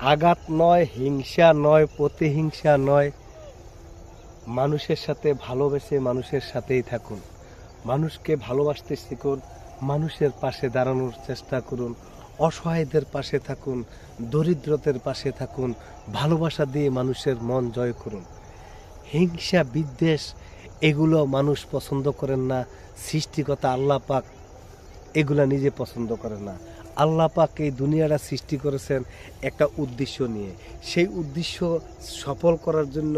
আঘাত নয়, হিংসা নয়, প্রতিহিংসা নয়। মানুষের সাথে ভালোবেসে মানুষের সাথেই থাকুন। মানুষকে ভালোবাসতে শিখুন, মানুষের পাশে দাঁড়ানোর চেষ্টা করুন, অসহায়দের পাশে থাকুন, দরিদ্রদের পাশে থাকুন, ভালোবাসা দিয়ে মানুষের মন জয় করুন। হিংসা, বিদ্বেষ, এগুলো মানুষ পছন্দ করেন না সৃষ্টিকতা আল্লাহ পাক এগুলা নিজে পছন্দ করেন না। আল্লাহ পাক এই দুনিয়াটা সৃষ্টি করেছেন একটা উদ্দেশ্য নিয়ে। সেই উদ্দেশ্য সফল করার জন্য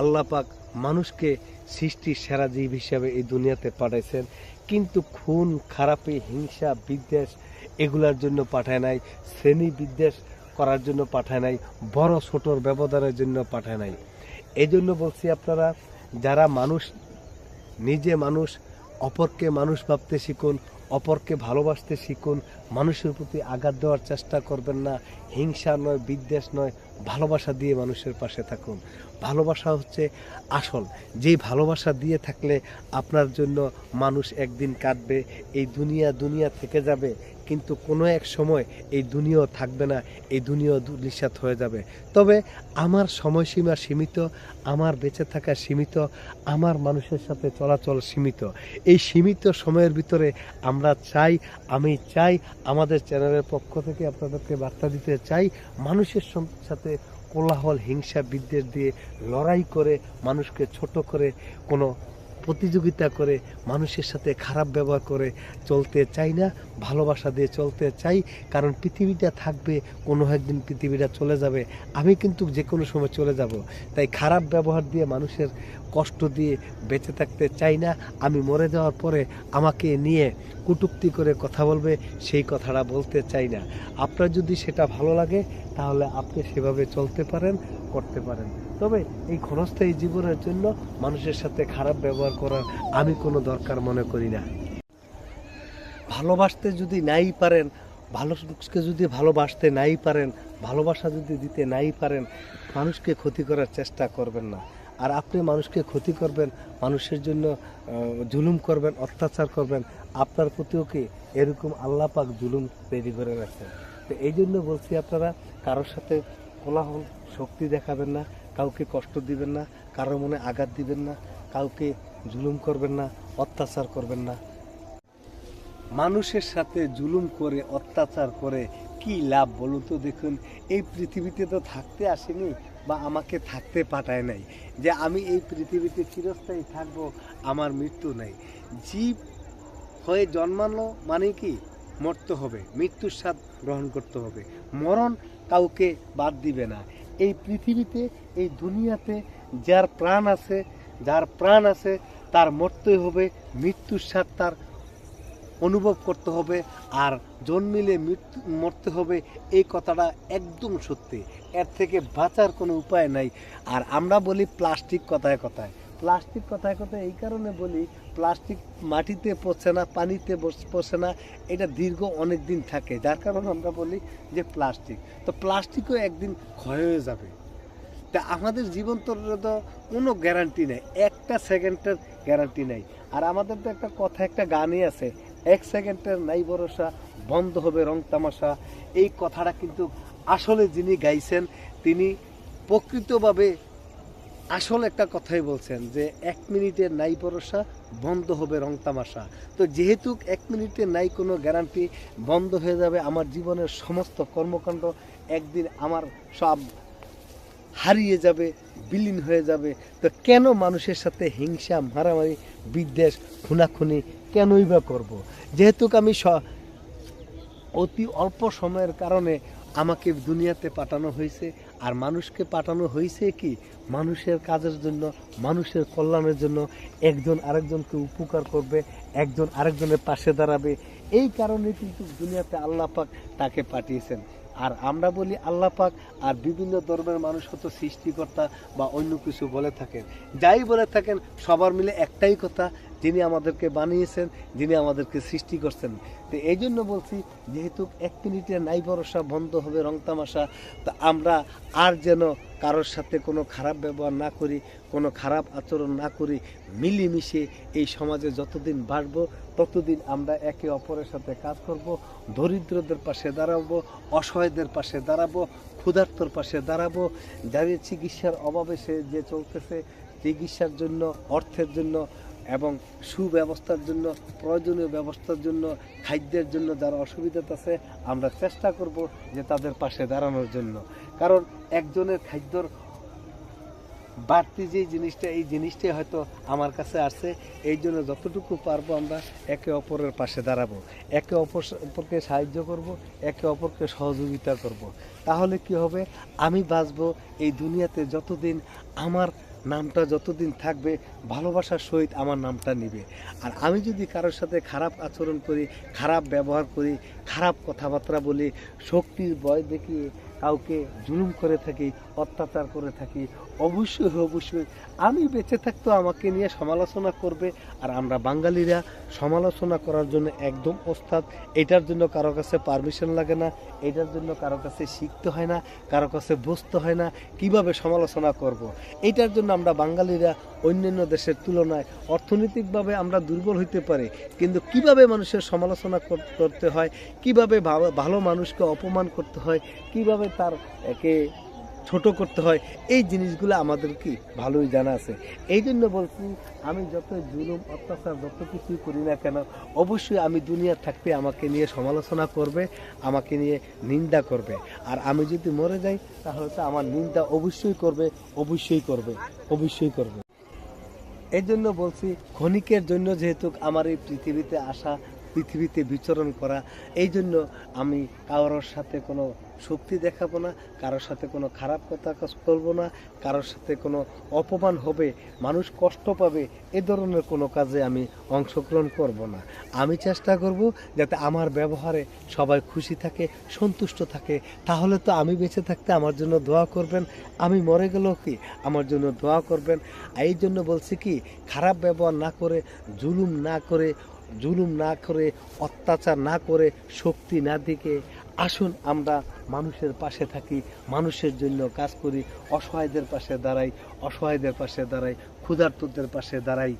আল্লাহ পাক মানুষকে সৃষ্টির সেরা জীব হিসাবে এই দুনিয়াতে পাঠাইছেন। কিন্তু খুন, খারাপি, হিংসা, বিদ্বেষ এগুলার জন্য পাঠায় নাই, শ্রেণি বিদ্বেষ করার জন্য পাঠায় নাই, বড় ছোটর ব্যবধানের জন্য পাঠায় নাই। এই জন্য বলছি আপনারা, যারা মানুষ, নিজে মানুষ, অপরকে মানুষ ভাবতে শিখুন অপরকে ভালোবাসতে শিখুন। মানুষের প্রতি আঘাত দেওয়ার চেষ্টা করবেন না। হিংসা নয়, বিদ্বেষ নয়, ভালোবাসা দিয়ে মানুষের পাশে থাকুন। ভালোবাসা হচ্ছে আসল। যেই ভালোবাসা দিয়ে থাকলে আপনার জন্য মানুষ একদিন কাটবে এই দুনিয়া দুনিয়া থেকে যাবে, কিন্তু কোনো এক সময় এই দুনিয়াও থাকবে না, এই দুনিয়াও দুলিশাত হয়ে যাবে। তবে আমার সময়সীমা সীমিত, আমার বেঁচে থাকা সীমিত, আমার মানুষের সাথে চলাচল সীমিত। এই সীমিত সময়ের ভিতরে আমরা চাই, আমি চাই, আমাদের চ্যানেলের পক্ষ থেকে আপনাদেরকে বার্তা দিতে চাই, মানুষের সাথে কোলাহল হিংসা বিদ্বেষ দিয়ে লড়াই করে মানুষকে ছোট করে কোনো প্রতিযোগিতা করে, মানুষের সাথে খারাপ ব্যবহার করে চলতে চাই না, ভালোবাসা দিয়ে চলতে চাই, কারণ পৃথিবীটা থাকবে, কোনো একদিন পৃথিবীটা চলে যাবে। আমি কিন্তু যে কোনো সময় চলে যাব। তাই খারাপ ব্যবহার দিয়ে, মানুষের কষ্ট দিয়ে বেঁচে থাকতে চাই না। আমি মরে যাওয়ার পরে আমাকে নিয়ে কটূক্তি করে কথা বলবে, সেই কথাটা বলতে চাই না। আপনার যদি সেটা ভালো লাগে, তাহলে আপনি সেভাবে চলতে পারেন, করতে পারেন। তবে এই ক্ষণস্থায়ী জীবনের জন্য মানুষের সাথে খারাপ ব্যবহার করার আমি কোনো দরকার মনে করি না। ভালোবাসতে যদি নাই পারেন মানুষকে যদি ভালোবাসতে নাই পারেন, ভালোবাসা যদি দিতে নাই পারেন, মানুষকে ক্ষতি করার চেষ্টা করবেন না। আর আপনি মানুষকে ক্ষতি করবেন, মানুষের জন্য জুলুম করবেন, অত্যাচার করবেন, আপনার প্রতিও কি এরকম আল্লাহ পাক জুলুম তৈরি করে রাখছেন? তো এই জন্য বলছি আপনারা, কারোর সাথে কোলাহল, শক্তি দেখাবেন না। কাউকে কষ্ট দিবেন না, কারও মনে আঘাত দিবেন না, কাউকে জুলুম করবেন না, অত্যাচার করবেন না। মানুষের সাথে জুলুম করে, অত্যাচার করে কি লাভ বলুন তো দেখুন? এই পৃথিবীতে তো থাকতে আসেনি বা আমাকে থাকতে পাঠায় নাই। যে আমি এই পৃথিবীতে চিরস্থায়ী থাকব, আমার মৃত্যু নাই। জীব হয়ে জন্মানো মানে কি? মরতে হবে, মৃত্যুর স্বাদ গ্রহণ করতে হবে। মরণ কাউকে বাদ দিবে না। এই পৃথিবীতে, এই দুনিয়াতে যার প্রাণ আছে, যার প্রাণ আছে, তার মরতেই হবে, মৃত্যুর স্বাদ তার অনুভব করতে হবে, আর জন্মিলে মৃত্যু, মরতে হবে, এই কথাটা একদম সত্যি। এর থেকে বাঁচার কোনো উপায় নাই। আর আমরা বলি প্লাস্টিক কথায় কথায়। প্লাস্টিক কথায় কথা এই কারণে বলি, প্লাস্টিক মাটিতে পচে না, পানিতে পচে না, এটা দীর্ঘ অনেক দিন থাকে। যার কারণে আমরা বলি যে প্লাস্টিক। তো প্লাস্টিকও একদিন ক্ষয় হয়ে যাবে। তা আমাদের জীবন তো কোনো গ্যারান্টি নেই। একটা সেকেন্ডের গ্যারান্টি নেই। আর আমাদের তো একটা কথা, একটা গানই আছে, এক সেকেন্ডের নাই ভরসা, বন্ধ হবে রং তামাশা। এই কথাটা কিন্তু আসলে যিনি গাইছেন, তিনি প্রকৃতভাবে আসল একটা কথাই বলছেন যে এক মিনিটের নাই ভরসা, বন্ধ হবে রং তামাশা। তো যেহেতু এক মিনিটের নাই কোনো গ্যারান্টি বন্ধ হয়ে যাবে আমার জীবনের সমস্ত কর্মকাণ্ড, একদিন আমার সব হারিয়ে যাবে, বিলীন হয়ে যাবে। তো কেন মানুষের সাথে হিংসা, মারামারি, বিদ্বেষ, খুনাখুনি কেনই বা করব? যেহেতু আমি অতি অল্প সময়ের কারণে আমাকে দুনিয়াতে পাঠানো হয়েছে। আর মানুষকে পাঠানো হয়েছে কি? মানুষের কাজের জন্য, মানুষের কল্যাণের জন্য একজন আরেকজনকে উপকার করবে, একজন আরেকজনের পাশে দাঁড়াবে। এই কারণে কিন্তু দুনিয়াতে আল্লাহ পাক তাকে পাঠিয়েছেন। আর আমরা বলি আল্লাহ পাক, আর বিভিন্ন ধর্মের মানুষ হতো সৃষ্টিকর্তা বা অন্য কিছু বলে থাকেন। যাই বলে থাকেন, সবার মিলে একটাই কথা যিনি আমাদেরকে বানিয়েছেন, যিনি আমাদেরকে সৃষ্টি করছেন। তো এই জন্য বলছি, যেহেতু এক মিনিটে নাই ভরসা, বন্ধ হবে রং তামাশা, তা আমরা আর যেন কারোর সাথে কোনো খারাপ ব্যবহার না করি, কোনো খারাপ আচরণ না করি, মিলেমিশে এই সমাজে যতদিন বাড়ব ততদিন আমরা একে অপরের সাথে কাজ করব, দরিদ্রদের পাশে দাঁড়াবো, অসহায়দের পাশে দাঁড়াবো, ক্ষুধার্তর পাশে দাঁড়াবো, যাদের চিকিৎসার অভাবে সে যে চলতেছে, চিকিৎসার জন্য, অর্থের জন্য এবং সুব্যবস্থার জন্য, প্রয়োজনীয় ব্যবস্থার জন্য, খাদ্যের জন্য যারা অসুবিধাতে আছে, আমরা চেষ্টা করব যে তাদের পাশে দাঁড়ানোর জন্য। কারণ একজনের খাদ্যর বাড়তি যে জিনিসটা, এই জিনিসটাই হয়তো আমার কাছে আসছে এই জন্য যতটুকু পারব আমরা একে অপরের পাশে দাঁড়াবো। একে অপর অপরকে সাহায্য করব, একে অপরকে সহযোগিতা করব। তাহলে কি হবে? আমি বাঁচবো এই দুনিয়াতে যতদিন আমার নামটা যতদিন থাকবে, ভালোবাসার সহিত আমার নামটা নিবে। আর আমি যদি কারোর সাথে খারাপ আচরণ করি, খারাপ ব্যবহার করি, খারাপ কথাবার্তা বলি, শক্তির ভয় দেখিয়ে কাউকে জুলুম করে থাকি, অত্যাচার করে থাকি, অবশ্যই অবশ্যই আমি বেঁচে থাকতো আমাকে নিয়ে সমালোচনা করবে আর আমরা বাঙালিরা সমালোচনা করার জন্য একদম ওস্তাদ, এটার জন্য কারও কাছে পারমিশন লাগে না, এটার জন্য কারও কাছে শিখতে হয় না, কারও কাছে বুঝতে হয় না কীভাবে সমালোচনা করব। এটার জন্য আমরা বাঙালিরা অন্যান্য দেশের তুলনায় অর্থনৈতিকভাবে আমরা দুর্বল হইতে পারি। কিন্তু কীভাবে মানুষের সমালোচনা কর- করতে হয়? কীভাবে ভালো মানুষকে অপমান করতে হয়? কীভাবে তার একে ছোট করতে হয়? এই জিনিসগুলো আমাদের কি ভালোই জানা আছে। এই জন্য বলছি, আমি যত জুলুম, অত্যাচার যত কিছুই করি না কেন, অবশ্যই আমি দুনিয়া থাকতে আমাকে নিয়ে সমালোচনা করবে, আমাকে নিয়ে নিন্দা করবে। আর আমি যদি মরে যাই, তাহলে তো আমার নিন্দা অবশ্যই করবে অবশ্যই করবে অবশ্যই করবে। এই জন্য বলছি ক্ষণিকের জন্য যেহেতু আমার এই পৃথিবীতে আসা পৃথিবীতে বিচরণ করা। এই জন্য আমি কারোর সাথে কোনো শক্তি দেখাবো না, কারোর সাথে কোনো খারাপ কথা করব না, কারোর সাথে কোনো অপমান হবে, মানুষ কষ্ট পাবে, এ ধরনের কোনো কাজে আমি অংশগ্রহণ করব না। আমি চেষ্টা করব যাতে আমার ব্যবহারে সবাই খুশি থাকে, সন্তুষ্ট থাকে। তাহলে তো আমি বেঁচে থাকতে আমার জন্য দোয়া করবেন, আমি মরে গেলেও কি আমার জন্য দোয়া করবেন। এই জন্য বলছি কি, খারাপ ব্যবহার না করে, জুলুম না করে জুলুম না করে, অত্যাচার না করে, শক্তি না দিকে আসুন আমরা মানুষের পাশে থাকি, মানুষের জন্য কাজ করি, অসহায়দের পাশে দাঁড়াই, অসহায়দের পাশে দাঁড়াই, ক্ষুধার্তদের পাশে দাঁড়াই।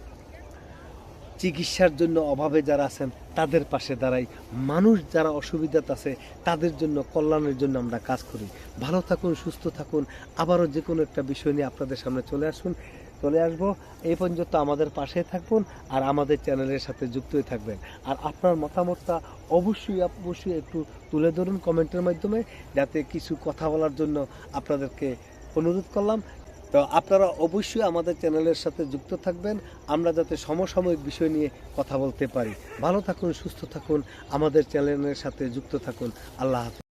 চিকিৎসার জন্য অভাবে যারা আছেন, তাদের পাশে দাঁড়াই। মানুষ যারা অসুবিধাতে আছে, তাদের জন্য, কল্যাণের জন্য আমরা কাজ করি। ভালো থাকুন, সুস্থ থাকুন। আবারও যে কোনো একটা বিষয় নিয়ে আপনাদের সামনে চলে আসুন। চলে আসব। এই পর্যন্ত আমাদের পাশে থাকবেন আর আমাদের চ্যানেলের সাথে যুক্ত হয়ে থাকবেন। আর আপনার মতামতটা অবশ্যই অবশ্যই একটু তুলে ধরুন কমেন্টের মাধ্যমে, যাতে কিছু কথা বলার জন্য আপনাদেরকে অনুরোধ করলাম। তো আপনারা অবশ্যই আমাদের চ্যানেলের সাথে যুক্ত থাকবেন। আমরা যাতে সমসাময়িক বিষয় নিয়ে কথা বলতে পারি। ভালো থাকুন, সুস্থ থাকুন, আমাদের চ্যানেলের সাথে যুক্ত থাকুন। আল্লাহ হাফিজ।